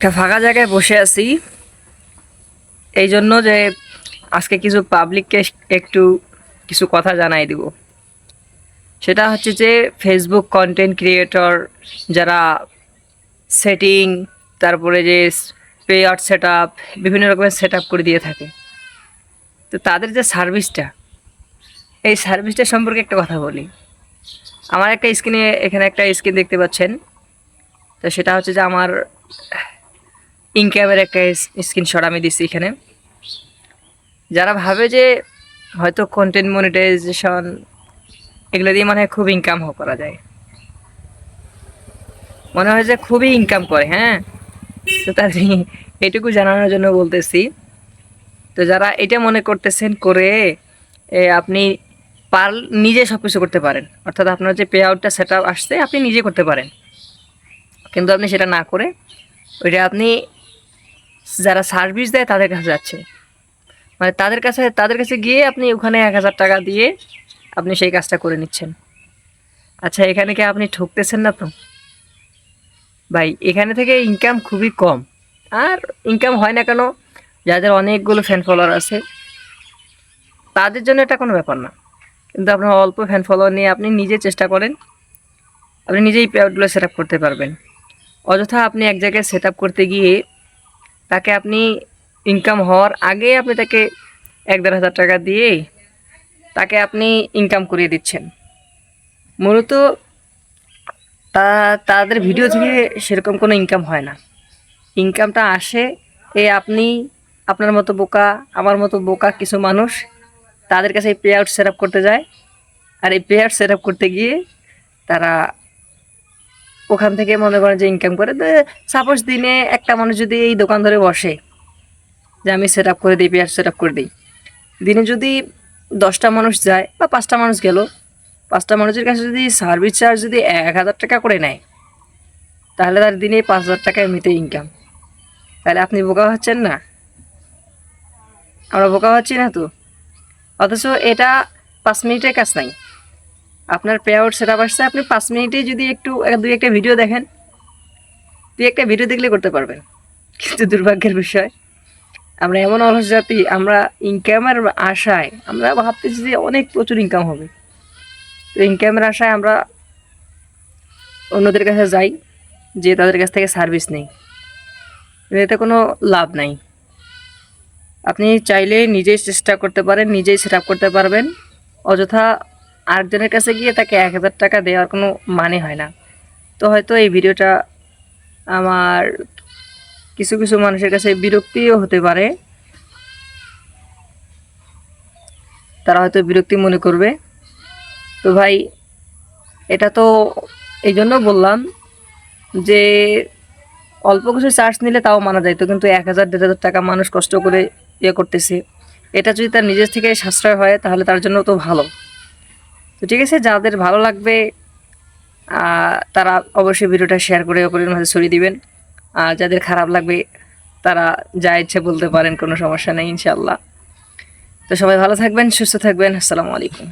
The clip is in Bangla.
একটা ফাঁকা জায়গায় বসে আছি। এই জন্য যে আজকে কিছু পাবলিককে একটু কিছু কথা জানাই দিব। সেটা হচ্ছে যে ফেসবুক কন্টেন্ট ক্রিয়েটর যারা সেটিং তারপরে যে পেয়ার সেট আপ বিভিন্ন রকমের সেট আপ করে দিয়ে থাকে। তো তাদের যে সার্ভিসটা এই সার্ভিসটা সম্পর্কে একটা কথা বলি। আমার একটা স্ক্রিনে এখানে একটা স্ক্রিন দেখতে পাচ্ছেন। তো সেটা হচ্ছে যে আমার ইনক্যামের একটা স্ক্রিনশট আমি দিচ্ছি এখানে। যারা ভাবে যে হয়তো কন্টেন্ট মনিটাইজেশন এগুলো দিয়ে মানে খুব ইনকাম করা যায়। মনে হয় যে খুবই ইনকাম করে হ্যাঁ? তো তার এটুকু জানানোর জন্য বলতেছি। তো যারা এটা মনে করতেছেন করে আপনি পার নিজে সব কিছু করতে পারেন। অর্থাৎ আপনার যে পে আউটটা সেট আসছে, আপনি নিজে করতে পারেন। কিন্তু আপনি সেটা না করে, ওইটা আপনি যারা সার্ভিস দেয় তাদের কাছে যাচ্ছে। মানে তাদের কাছে তাদের কাছে গিয়ে আপনি ওখানে এক হাজার টাকা দিয়ে আপনি সেই কাজটা করে নিচ্ছেন। আচ্ছা এখানে কি আপনি ঠকতেছেন না তো? ভাই, এখানে থেকে ইনকাম খুবই কম। আর ইনকাম হয় না কেন? যাদের অনেকগুলো ফ্যান ফলোয়ার আছে, তাদের জন্য এটা কোনো ব্যাপার না। কিন্তু আপনার অল্প ফ্যান ফলোয়ার নিয়ে আপনি নিজে চেষ্টা করেন, আপনি নিজেই পেয়ারগুলো সেট করতে পারবেন। অযথা আপনি এক জায়গায় সেট করতে গিয়ে তাকে আপনি ইনকাম হওয়ার আগে আপনি তাকে এক দেড় হাজার টাকা দিয়ে তাকে আপনি ইনকাম করিয়ে দিচ্ছেন। মূলত তা, তাদের ভিডিও থেকে সেরকম কোনো ইনকাম হয় না। ইনকামটা আসে এ আপনি, আপনার মতো বোকা, আমার মতো বোকা কিছু মানুষ তাদের কাছে পে আউট সেট করতে যায়। আর এই পে আউট সেট করতে গিয়ে তারা ওখান থেকে মনে করেন যে ইনকাম করে, তো সাপোজ দিনে একটা মানুষ যদি এই দোকান ধরে বসে, যে আমি সেট আপ করে দিই পেয়ার সেট আপ করে দিই, দিনে যদি দশটা মানুষ যায় বা পাঁচটা মানুষ গেল, পাঁচটা মানুষের কাছে যদি সার্ভিস চার্জ যদি এক হাজার টাকা করে নেয়, তাহলে তার দিনে পাঁচ হাজার টাকা এমনিতে ইনকাম তাহলে আপনি বোকা হচ্ছেন না। আমরা বোকা হচ্ছি না তো। অথচ এটা পাঁচ মিনিটের কাজ নাই। আপনার পে আউট সেট আপ আসছে, আপনি পাঁচ মিনিটেই যদি একটু এক- দুই একটা ভিডিও দেখেন, দুই একটা ভিডিও দেখলে করতে পারবেন। কিন্তু দুর্ভাগ্যের বিষয়, আমরা এমন অলস জাতি, আমরা ইনকামের আশায়, আমরা ভাবতেছি যে অনেক প্রচুর ইনকাম হবে। তো ইনকামের আশায় আমরা অন্যদের কাছে যাই, যে তাদের কাছ থেকে সার্ভিস নেই। এতে কোনো লাভ নাই। আপনি চাইলে নিজেই চেষ্টা করতে পারেন, নিজেই সেট করতে পারবেন। অযথা আরেকজনের কাছে গিয়ে তাকে এক হাজার টাকা দেওয়ার কোনো মানে হয় না। তো হয়তো এই ভিডিওটা আমার কিছু কিছু মানুষের কাছে বিরক্তিও হতে পারে। তারা হয়তো বিরক্তি মনে করবে। তো ভাই, এটা তো এই জন্য বললাম যে অল্প কিছু চার্জ নিলে তাও মানা যায়, তো কিন্তু এক হাজার, দেড় হাজার টাকা মানুষ কষ্ট করে ইয়ে করতেছে। এটা যদি তার নিজের থেকে সাশ্রয় হয়, তাহলে তার জন্য তো ভালো। তো ঠিক আছে, যাদের ভালো লাগবে তারা অবশ্যই ভিডিওটা শেয়ার করে অপরের মাঝে ছড়িয়ে দিবেন। আর যাদের খারাপ লাগবে, তারা যা ইচ্ছে বলতে পারেন, কোনো সমস্যা নেই ইনশাল্লাহ তো সবাই ভালো থাকবেন, সুস্থ থাকবেন, আসসালামু আলাইকুম।